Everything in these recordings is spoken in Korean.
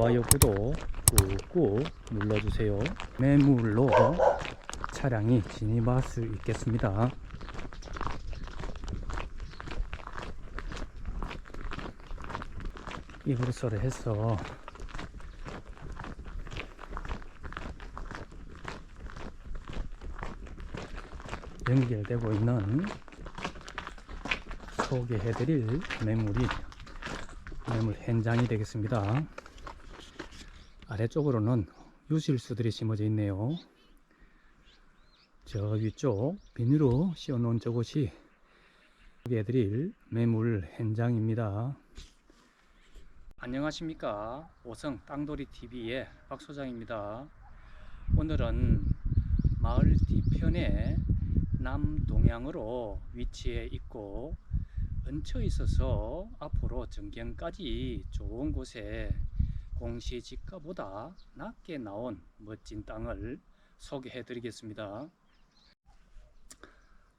좋아요, 구독 꾹꾹 눌러주세요. 매물로 차량이 진입할 수 있겠습니다. 이불소를 해서 연결되고 있는 소개해드릴 매물이 매물 현장이 되겠습니다. 아래쪽으로는 유실수들이 심어져 있네요. 저 위쪽 비닐로 씌워놓은 저곳이 소개해드릴 매물 현장입니다. 안녕하십니까 오성 땅돌이 TV의 박 소장입니다. 오늘은 마을 뒤편에 남동향으로 위치해 있고 얹혀 있어서 앞으로 전경까지 좋은 곳에 공시지가보다 낮게 나온 멋진 땅을 소개해 드리겠습니다.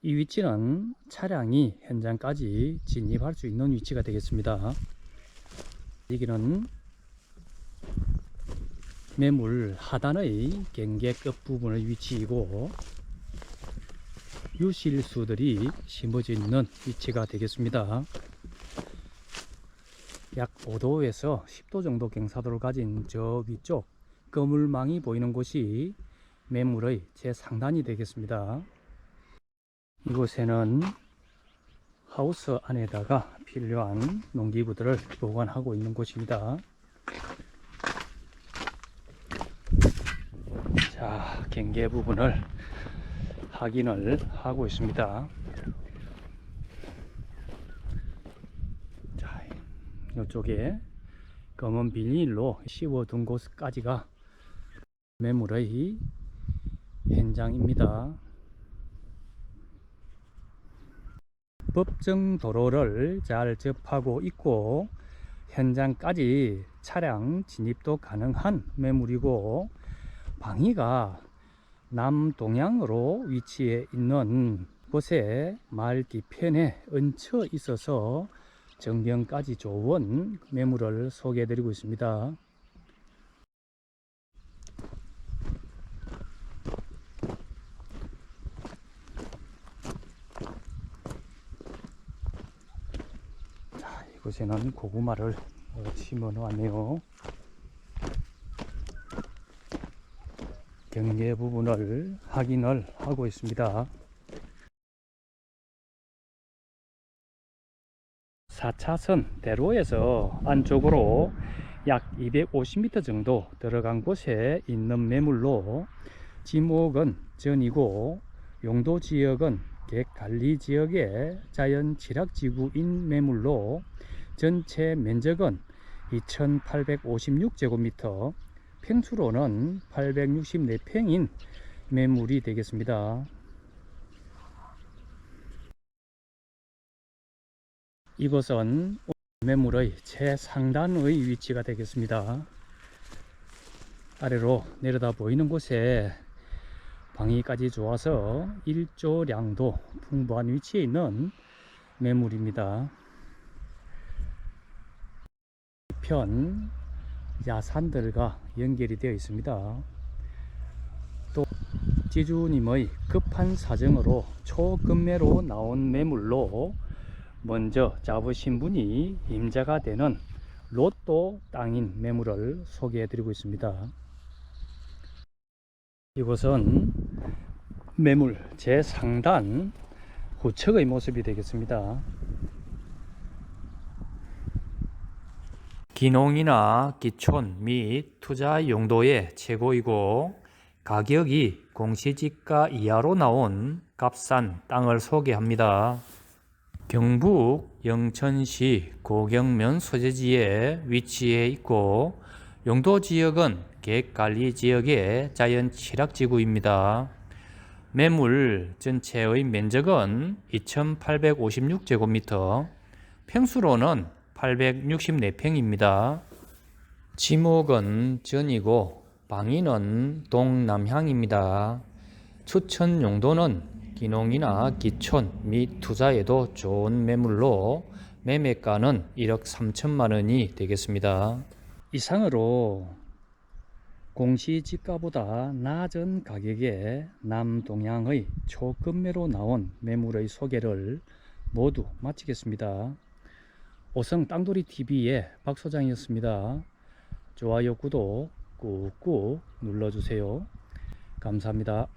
이 위치는 차량이 현장까지 진입할 수 있는 위치가 되겠습니다. 여기는 매물 하단의 경계 끝 부분의 위치이고 유실수들이 심어져 있는 위치가 되겠습니다. 약 5도에서 10도 정도 경사도를 가진 저 위쪽 거물망이 보이는 곳이 매물의 제 상단이 되겠습니다. 이곳에는 하우스 안에다가 필요한 농기구들을 보관하고 있는 곳입니다. 자, 경계 부분을 확인을 하고 있습니다. 자, 이쪽에 검은 비닐로 씌워둔 곳까지가 매물의 현장입니다. 법정 도로를 잘 접하고 있고 현장까지 차량 진입도 가능한 매물이고 방위가 남동향으로 위치해 있는 곳에 뒤편에 얹혀 있어서 정경까지 좋은 매물을 소개해 드리고 있습니다. 자, 이곳에는 고구마를 어, 심어 놓았네요. 경계 부분을 확인을 하고 있습니다. 차선 대로에서 안쪽으로 약 250m 정도 들어간 곳에 있는 매물로 지목은 전이고 용도 지역은 객관리 지역의 자연 취락지구인 매물로 전체 면적은 2856제곱미터 평수로는 864평인 매물이 되겠습니다. 이곳은 매물의 최상단의 위치가 되겠습니다. 아래로 내려다 보이는 곳에 방위까지 좋아서 일조량도 풍부한 위치에 있는 매물입니다. 편 야산들과 연결이 되어 있습니다. 또 지주님의 급한 사정으로 초급매로 나온 매물로 먼저 잡으신 분이 임자가 되는 로또 땅인 매물을 소개해 드리고 있습니다. 이곳은 매물 제상단 후측의 모습이 되겠습니다. 기농이나 기촌 및 투자 용도의 최고이고 가격이 공시지가 이하로 나온 값싼 땅을 소개합니다. 경북 영천시 고경면 소재지에 위치해 있고 용도 지역은 객관리 지역의 자연 취락지구입니다. 매물 전체의 면적은 2856제곱미터, 평수로는 864평입니다. 지목은 전이고 방위는 동남향입니다. 추천 용도는 기농이나 기촌 및 투자에도 좋은 매물로 매매가는 1억 3천만 원이 되겠습니다. 이상으로 공시지가보다 낮은 가격에 남동향의 초급매로 나온 매물의 소개를 모두 마치겠습니다. 오성 땅돌이 TV의 박 소장이었습니다. 좋아요, 구독 꾹꾹 눌러주세요. 감사합니다.